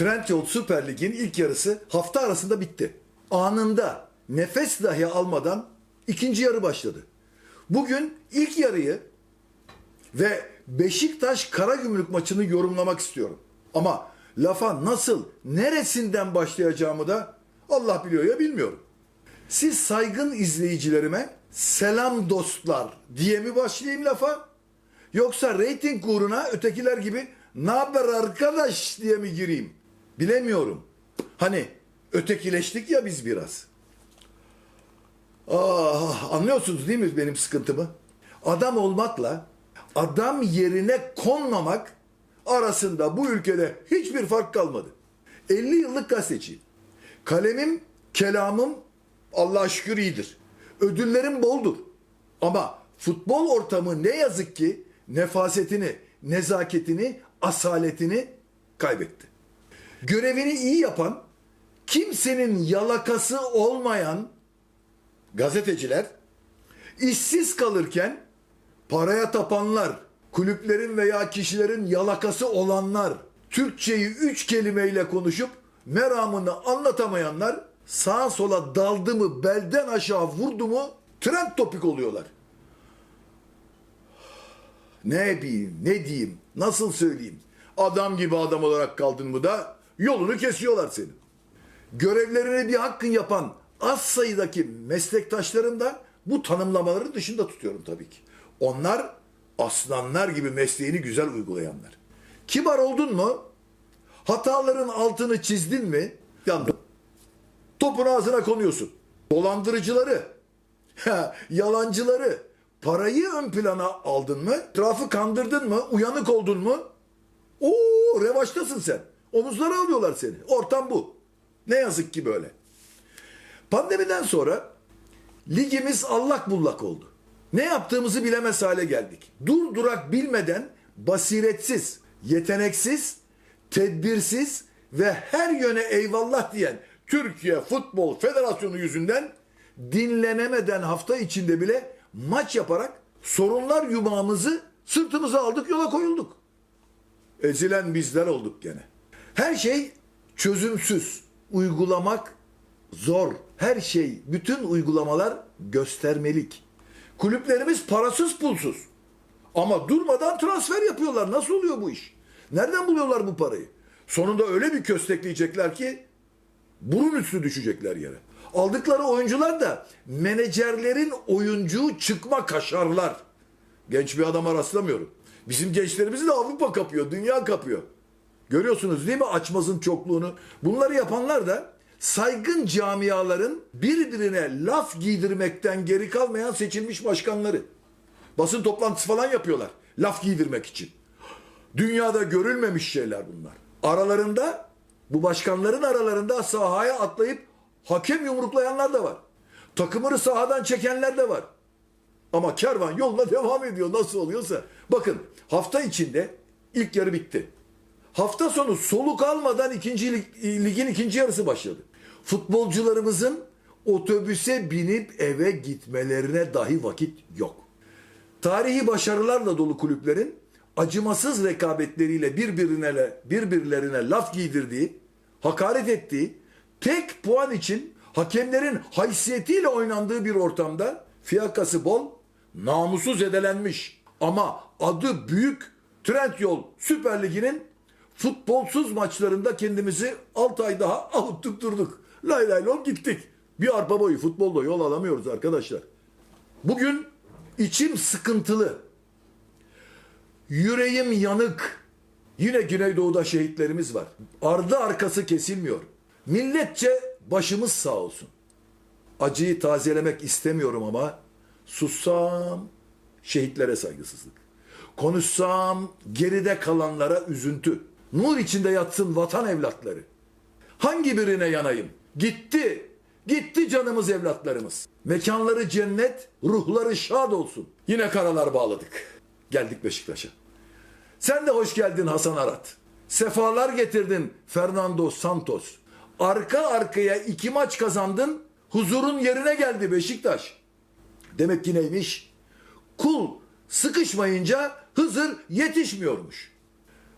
Trendyol Süper Lig'in ilk yarısı hafta arasında bitti. Anında nefes dahi almadan ikinci yarı başladı. Bugün ilk yarıyı ve Beşiktaş Karagümrük maçını yorumlamak istiyorum. Ama lafa nasıl, neresinden başlayacağımı da Allah biliyor ya bilmiyorum. Siz saygın izleyicilerime selam dostlar diye mi başlayayım lafa? Yoksa reyting uğruna ötekiler gibi ne haber arkadaş diye mi gireyim? Bilemiyorum. Hani ötekileştik ya biz biraz. Ah, anlıyorsunuz değil mi benim sıkıntımı? Adam olmakla adam yerine konmamak arasında bu ülkede hiçbir fark kalmadı. 50 yıllık gazeteciyim. Kalemim, kelamım Allah'a şükür iyidir. Ödüllerim boldur. Ama futbol ortamı ne yazık ki nefasetini, nezaketini, asaletini kaybetti. Görevini iyi yapan, kimsenin yalakası olmayan gazeteciler işsiz kalırken paraya tapanlar, kulüplerin veya kişilerin yalakası olanlar, Türkçeyi üç kelimeyle konuşup meramını anlatamayanlar sağa sola daldı mı belden aşağı vurdu mu trend topik oluyorlar. Ne bileyim, ne diyeyim, nasıl söyleyeyim? Adam gibi adam olarak kaldın mı da yolunu kesiyorlar senin. Görevlerini bir hakkın yapan az sayıdaki meslektaşlarım da bu tanımlamaların dışında tutuyorum tabii ki. Onlar aslanlar gibi mesleğini güzel uygulayanlar. Kibar oldun mu? Hataların altını çizdin mi? Yandın. Topun ağzına konuyorsun. Dolandırıcıları, yalancıları, parayı ön plana aldın mı? Etrafı kandırdın mı? Uyanık oldun mu? Oo revaçtasın sen. Omuzlara alıyorlar seni. Ortam bu. Ne yazık ki böyle. Pandemiden sonra ligimiz allak bullak oldu. Ne yaptığımızı bilemez hale geldik. Dur durak bilmeden basiretsiz, yeteneksiz, tedbirsiz ve her yöne eyvallah diyen Türkiye Futbol Federasyonu yüzünden dinlenemeden hafta içinde bile maç yaparak sorunlar yumağımızı sırtımıza aldık yola koyulduk. Ezilen bizler olduk gene. Her şey çözümsüz. Uygulamak zor. Her şey, bütün uygulamalar göstermelik. Kulüplerimiz parasız pulsuz. Ama durmadan transfer yapıyorlar. Nasıl oluyor bu iş? Nereden buluyorlar bu parayı? Sonunda öyle bir köstekleyecekler ki burun üstü düşecekler yere. Aldıkları oyuncular da menajerlerin oyuncu çıkma kaşarlar. Genç bir adama rastlamıyorum. Bizim gençlerimizi de Avrupa kapıyor, dünya kapıyor. Görüyorsunuz değil mi açmazın çokluğunu? Bunları yapanlar da saygın camiaların birbirine laf giydirmekten geri kalmayan seçilmiş başkanları. Basın toplantısı falan yapıyorlar. Laf giydirmek için. Dünyada görülmemiş şeyler bunlar. Aralarında bu başkanların aralarında sahaya atlayıp hakem yumruklayanlar da var. Takımını sahadan çekenler de var. Ama kervan yoluna devam ediyor nasıl oluyorsa. Bakın hafta içinde ilk yarı bitti. Hafta sonu soluk almadan ikinci lig, ligin ikinci yarısı başladı. Futbolcularımızın otobüse binip eve gitmelerine dahi vakit yok. Tarihi başarılarla dolu kulüplerin acımasız rekabetleriyle birbirine birbirlerine laf giydirdiği, hakaret ettiği, tek puan için hakemlerin haysiyetiyle oynandığı bir ortamda fiyakası bol, namusu zedelenmiş ama adı büyük Trendyol Süper Ligi'nin futbolsuz maçlarında kendimizi 6 ay daha avuttuk durduk. Lay lay lom gittik. Bir arpa boyu futbolda yol alamıyoruz arkadaşlar. Bugün içim sıkıntılı. Yüreğim yanık. Yine Güneydoğu'da şehitlerimiz var. Ardı arkası kesilmiyor. Milletçe başımız sağ olsun. Acıyı tazelemek istemiyorum ama sussam şehitlere saygısızlık. Konuşsam geride kalanlara üzüntü. Nur içinde yatsın vatan evlatları. Hangi birine yanayım? Gitti. Gitti canımız evlatlarımız. Mekanları cennet, ruhları şad olsun. Yine karalar bağladık. Geldik Beşiktaş'a. Sen de hoş geldin Hasan Arat. Sefalar getirdin Fernando Santos. Arka arkaya iki maç kazandın. Huzurun yerine geldi Beşiktaş. Demek ki neymiş? Kul sıkışmayınca Hızır yetişmiyormuş.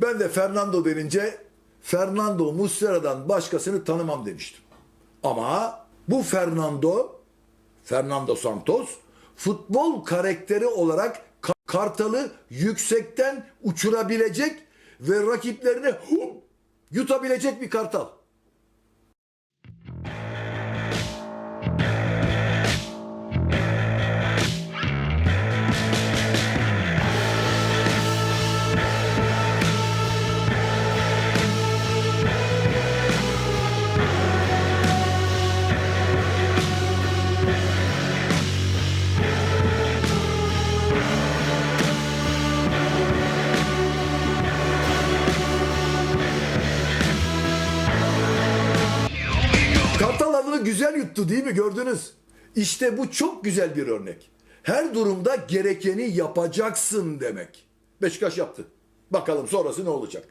Ben de Fernando denince Fernando Muslera'dan başkasını tanımam demiştim. Ama bu Fernando, Fernando Santos futbol karakteri olarak Ka- Kartal'ı yüksekten uçurabilecek ve rakiplerini yutabilecek bir. Kartal değil mi gördünüz? İşte bu çok güzel bir örnek. Her durumda gerekeni yapacaksın demek. Beşiktaş yaptı. Bakalım sonrası ne olacak?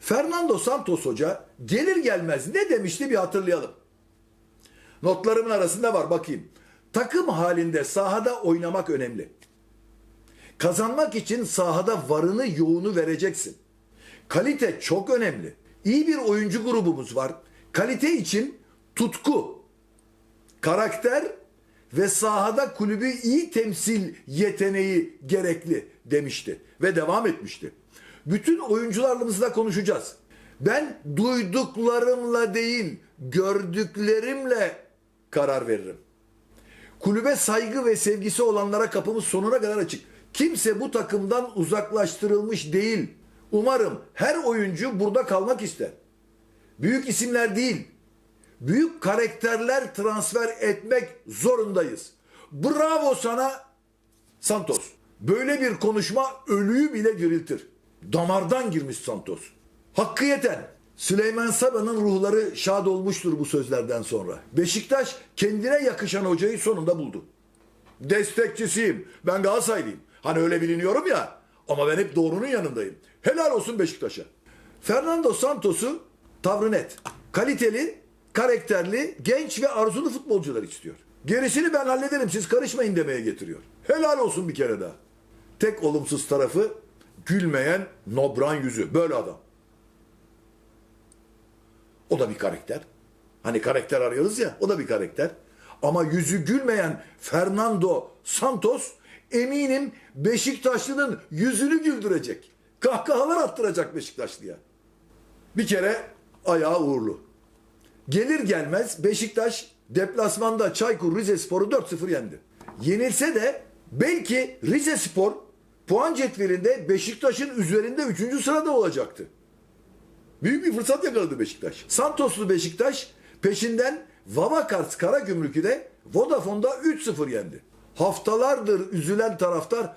Fernando Santos Hoca gelir gelmez ne demişti bir hatırlayalım. Notlarımın arasında var bakayım. Takım halinde sahada oynamak önemli. Kazanmak için sahada varını yoğunu vereceksin. Kalite çok önemli. İyi bir oyuncu grubumuz var. Kalite için tutku, karakter ve sahada kulübü iyi temsil yeteneği gerekli demişti ve devam etmişti. Bütün oyuncularımızla konuşacağız. Ben duyduklarımla değil, gördüklerimle karar veririm. Kulübe saygı ve sevgisi olanlara kapımız sonuna kadar açık. Kimse bu takımdan uzaklaştırılmış değil. Umarım her oyuncu burada kalmak ister. Büyük isimler değil, büyük karakterler transfer etmek zorundayız. Bravo sana Santos. Böyle bir konuşma ölüyü bile diriltir. Damardan girmiş Santos. Hakkı yeten. Süleyman Sabah'ın ruhları şad olmuştur bu sözlerden sonra. Beşiktaş kendine yakışan hocayı sonunda buldu. Destekçisiyim. Ben Galatasaraylıyım. Hani öyle biliniyorum ya. Ama ben hep doğrunun yanındayım. Helal olsun Beşiktaş'a. Fernando Santos'u tavrı net. Kaliteli, karakterli, genç ve arzulu futbolcular istiyor. Gerisini ben hallederim siz karışmayın demeye getiriyor. Helal olsun bir kere daha. Tek olumsuz tarafı gülmeyen nobran yüzü. Böyle adam. O da bir karakter. Hani karakter arıyoruz ya o da bir karakter. Ama yüzü gülmeyen Fernando Santos eminim Beşiktaşlı'nın yüzünü güldürecek. Kahkahalar attıracak Beşiktaşlı'ya. Bir kere ayağı uğurlu. Gelir gelmez Beşiktaş deplasmanda Çaykur Rizespor'u 4-0 yendi. Yenilse de belki Rizespor puan cetvelinde Beşiktaş'ın üzerinde 3. sırada olacaktı. Büyük bir fırsat yakaladı Beşiktaş. Santoslu Beşiktaş peşinden Vavakars Karagümrük'ü de Vodafone'da 3-0 yendi. Haftalardır üzülen taraftar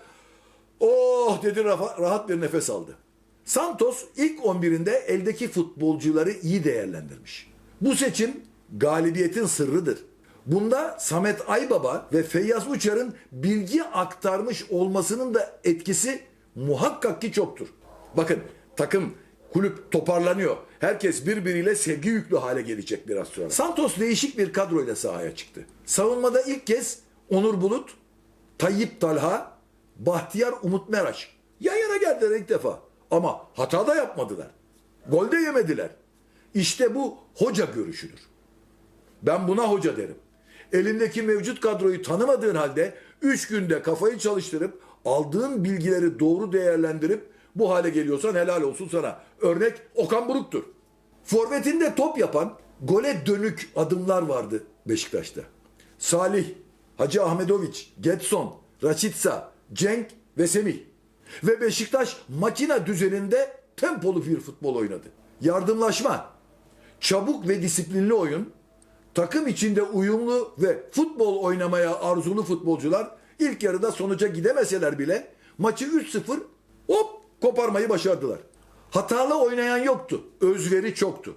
oh dedi rahat bir nefes aldı. Santos ilk 11'inde eldeki futbolcuları iyi değerlendirmiş. Bu seçim galibiyetin sırrıdır. Bunda Samet Aybaba ve Feyyaz Uçar'ın bilgi aktarmış olmasının da etkisi muhakkak ki çoktur. Bakın takım kulüp toparlanıyor. Herkes birbiriyle sevgi yüklü hale gelecek biraz sonra. Santos değişik bir kadroyla sahaya çıktı. Savunmada ilk kez Onur Bulut, Tayyip Talha, Bahtiyar Umut Meraş. Yan yana geldiler ilk defa. Ama hata da yapmadılar. Gol de yemediler. İşte bu hoca görüşüdür. Ben buna hoca derim. Elindeki mevcut kadroyu tanımadığın halde 3 günde kafayı çalıştırıp aldığın bilgileri doğru değerlendirip bu hale geliyorsan helal olsun sana. Örnek Okan Buruk'tur. Forvetinde top yapan gole dönük adımlar vardı Beşiktaş'ta. Salih, Hacı Ahmedoviç, Getson, Raçitsa, Cenk ve Semih. Ve Beşiktaş makina düzeninde tempolu bir futbol oynadı. Yardımlaşma, çabuk ve disiplinli oyun, takım içinde uyumlu ve futbol oynamaya arzulu futbolcular ilk yarıda sonuca gidemeseler bile maçı 3-0 hop koparmayı başardılar. Hatalı oynayan yoktu. Özveri çoktu.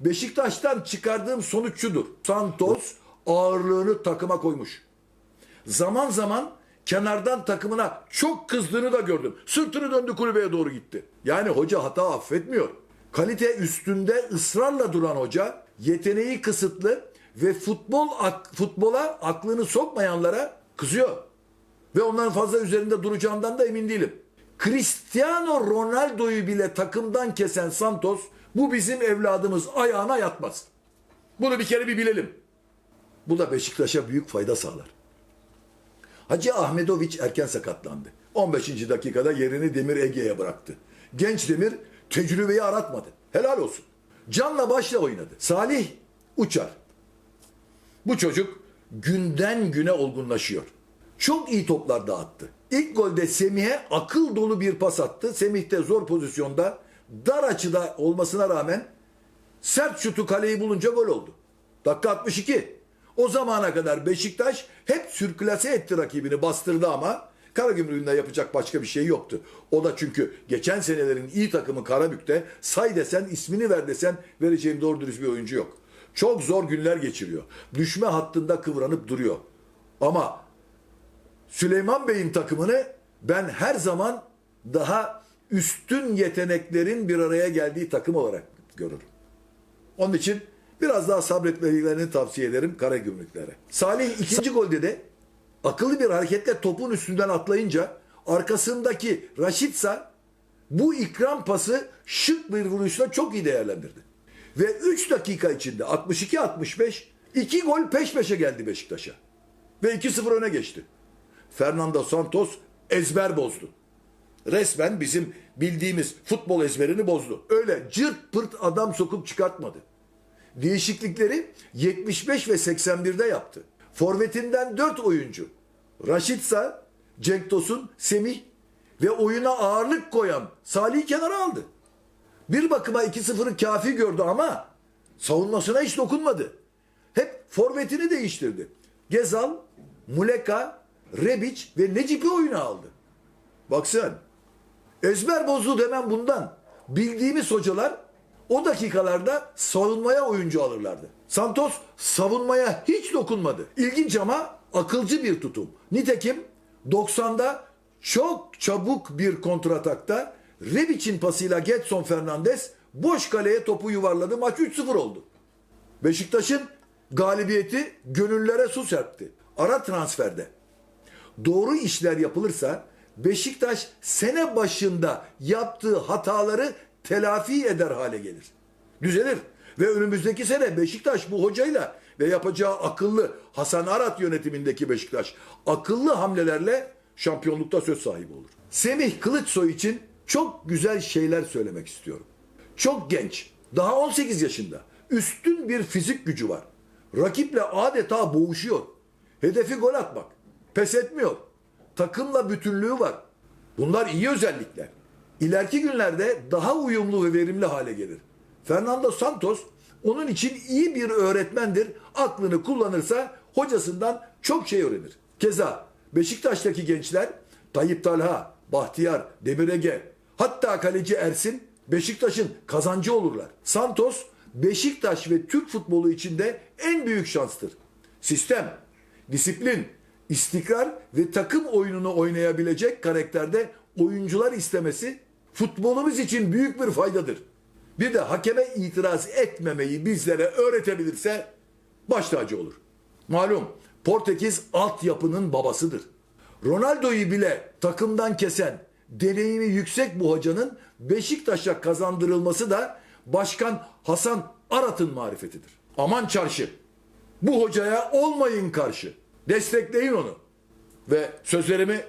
Beşiktaş'tan çıkardığım sonuç şudur. Santos ağırlığını takıma koymuş. Zaman zaman kenardan takımına çok kızdığını da gördüm. Sırtını döndü kulübeye doğru gitti. Yani hoca hata affetmiyor. Kalite üstünde ısrarla duran hoca, yeteneği kısıtlı ve futbol ak- futbola aklını sokmayanlara kızıyor. Ve onların fazla üzerinde duracağından da emin değilim. Cristiano Ronaldo'yu bile takımdan kesen Santos Bu bizim evladımız ayağına yatmaz. Bunu bir kere bir bilelim. Bu da Beşiktaş'a büyük fayda sağlar. Hacı Ahmedoviç erken sakatlandı. 15. dakikada yerini Demir Ege'ye bıraktı. Genç Demir tecrübeyi aratmadı. Helal olsun. Canla başla oynadı. Salih Uçar. Bu çocuk günden güne olgunlaşıyor. Çok iyi toplar dağıttı. İlk golde Semih'e akıl dolu bir pas attı. Semih de zor pozisyonda dar açıda olmasına rağmen sert şutu kaleyi bulunca gol oldu. Dakika 62. O zamana kadar Beşiktaş hep sürklase etti rakibini bastırdı ama Karagümrük'ünde yapacak başka bir şey yoktu. O da çünkü geçen senelerin iyi takımı Karabük'te say desen ismini ver desen vereceğim doğru dürüst bir oyuncu yok. Çok zor günler geçiriyor. Düşme hattında kıvranıp duruyor. Ama Süleyman Bey'in takımını ben her zaman daha üstün yeteneklerin bir araya geldiği takım olarak görürüm. Onun için biraz daha sabretmelerini tavsiye ederim Karagümrüklere. Salih ikinci golde de akıllı bir hareketle topun üstünden atlayınca arkasındaki Raşitsa bu ikram pası şık bir vuruşla çok iyi değerlendirdi. Ve 3 dakika içinde 62-65 iki gol peş peşe geldi Beşiktaş'a. Ve 2-0 öne geçti. Fernando Santos ezber bozdu. Resmen bizim bildiğimiz futbol ezberini bozdu. Öyle cırt pırt adam sokup çıkartmadı. Değişiklikleri 75 ve 81'de yaptı. Forvetinden 4 oyuncu. Raşitsa, Cenk Tosun, Semih ve oyuna ağırlık koyan Salih'i kenara aldı. Bir bakıma 2-0'ı kafi gördü ama savunmasına hiç dokunmadı. Hep forvetini değiştirdi. Gezal, Muleka, Rebic ve Necip'i oyuna aldı. Bak sen. Ezber bozdu demem bundan. Bildiğimiz hocalar o dakikalarda savunmaya oyuncu alırlardı. Santos savunmaya hiç dokunmadı. İlginç ama akılcı bir tutum. Nitekim 90'da çok çabuk bir kontratakta Rebic'in pasıyla Getson Fernandes boş kaleye topu yuvarladı. Maç 3-0 oldu. Beşiktaş'ın galibiyeti gönüllere su serpti. Ara transferde doğru işler yapılırsa Beşiktaş sene başında yaptığı hataları telafi eder hale gelir. Düzelir. Ve önümüzdeki sene Beşiktaş bu hocayla ve yapacağı akıllı Hasan Arat yönetimindeki Beşiktaş akıllı hamlelerle şampiyonlukta söz sahibi olur. Semih Kılıçsoy için çok güzel şeyler söylemek istiyorum. Çok genç. Daha 18 yaşında. Üstün bir fizik gücü var. Rakiple adeta boğuşuyor. Hedefi gol atmak. Pes etmiyor. Takımla bütünlüğü var. Bunlar iyi özellikler. İleriki günlerde daha uyumlu ve verimli hale gelir. Fernando Santos onun için iyi bir öğretmendir. Aklını kullanırsa hocasından çok şey öğrenir. Keza Beşiktaş'taki gençler Tayyip Talha, Bahtiyar, Demirege hatta kaleci Ersin Beşiktaş'ın kazancı olurlar. Santos Beşiktaş ve Türk futbolu içinde en büyük şanstır. Sistem, disiplin, istikrar ve takım oyununu oynayabilecek karakterde oyuncular istemesi futbolumuz için büyük bir faydadır. Bir de hakeme itiraz etmemeyi bizlere öğretebilirse baş tacı olur. Malum Portekiz altyapının babasıdır. Ronaldo'yu bile takımdan kesen deneyimi yüksek bu hocanın Beşiktaş'a kazandırılması da Başkan Hasan Arat'ın marifetidir. Aman çarşı. Bu hocaya olmayın karşı. Destekleyin onu. Ve sözlerimi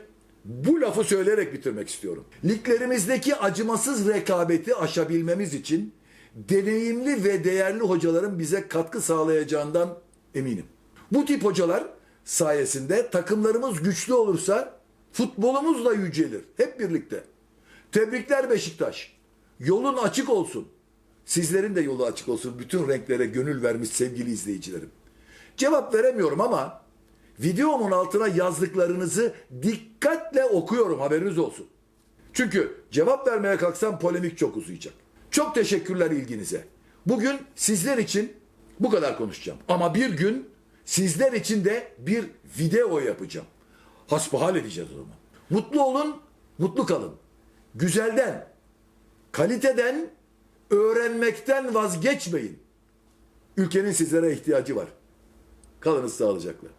bu lafı söyleyerek bitirmek istiyorum. Liglerimizdeki acımasız rekabeti aşabilmemiz için deneyimli ve değerli hocaların bize katkı sağlayacağından eminim. Bu tip hocalar sayesinde takımlarımız güçlü olursa futbolumuz da yücelir. Hep birlikte. Tebrikler Beşiktaş. Yolun açık olsun. Sizlerin de yolu açık olsun. Bütün renklere gönül vermiş sevgili izleyicilerim. Cevap veremiyorum ama videomun altına yazdıklarınızı dikkatle okuyorum haberiniz olsun. Çünkü cevap vermeye kalksam polemik çok uzayacak. Çok teşekkürler ilginize. Bugün sizler için bu kadar konuşacağım. Ama bir gün sizler için de bir video yapacağım. Hasbihal edeceğiz o zaman. Mutlu olun, mutlu kalın. Güzelden, kaliteden, öğrenmekten vazgeçmeyin. Ülkenin sizlere ihtiyacı var. Kalınız sağlıcakla.